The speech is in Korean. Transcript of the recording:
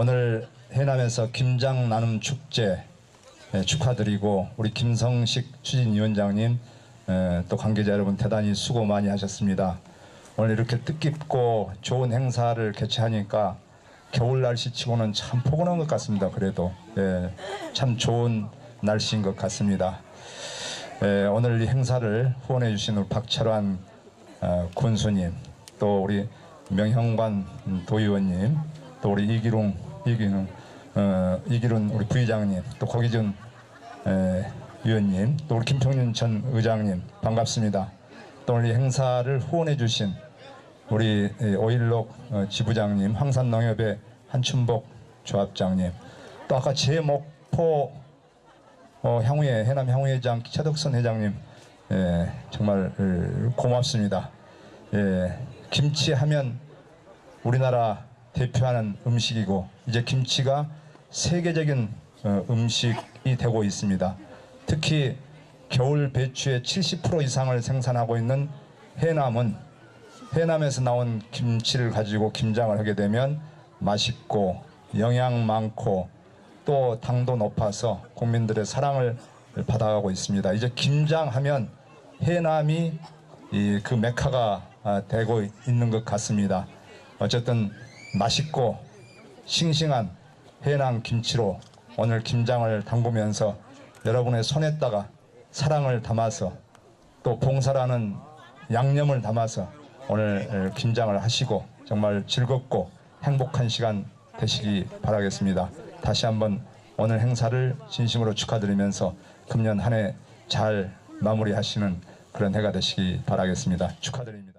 오늘 해남에서 김장 나눔 축제 예, 축하드리고 우리 김성식 추진위원장님 예, 또 관계자 여러분 대단히 수고 많이 하셨습니다. 오늘 이렇게 뜻깊고 좋은 행사를 개최하니까 겨울 날씨치고는 참 포근한 것 같습니다. 그래도 예, 참 좋은 날씨인 것 같습니다. 예, 오늘 이 행사를 후원해 주신 우리 박철환 어, 군수님 또 우리 명형관 도의원님 또 우리 이기룡 이기룡 어, 이기룬 우리 부의장님 또 고기준 에, 위원님 또 우리 김평윤 전 의장님 반갑습니다. 또이 행사를 후원해 주신 우리 5.16 어, 지부장님 황산농협의 한춘복 조합장님 또 아까 제 목포 어, 향후회 해남 향후회장 최덕선 회장님 예, 정말 어, 고맙습니다. 예, 김치 하면 우리나라 대표하는 음식이고 이제 김치가 세계적인 어, 음식이 되고 있습니다. 특히 겨울 배추의 70% 이상을 생산하고 있는 해남은 해남에서 나온 김치를 가지고 김장을 하게 되면 맛있고 영양 많고 또 당도 높아서 국민들의 사랑을 받아가고 있습니다. 이제 김장하면 해남이 이그 메카가 아, 되고 있는 것 같습니다. 어쨌든 맛있고 싱싱한 해남 김치로 오늘 김장을 담그면서 여러분의 손에다가 사랑을 담아서 또 봉사라는 양념을 담아서 오늘 김장을 하시고 정말 즐겁고 행복한 시간 되시기 바라겠습니다. 다시 한번 오늘 행사를 진심으로 축하드리면서 금년 한 해 잘 마무리하시는 그런 해가 되시기 바라겠습니다. 축하드립니다.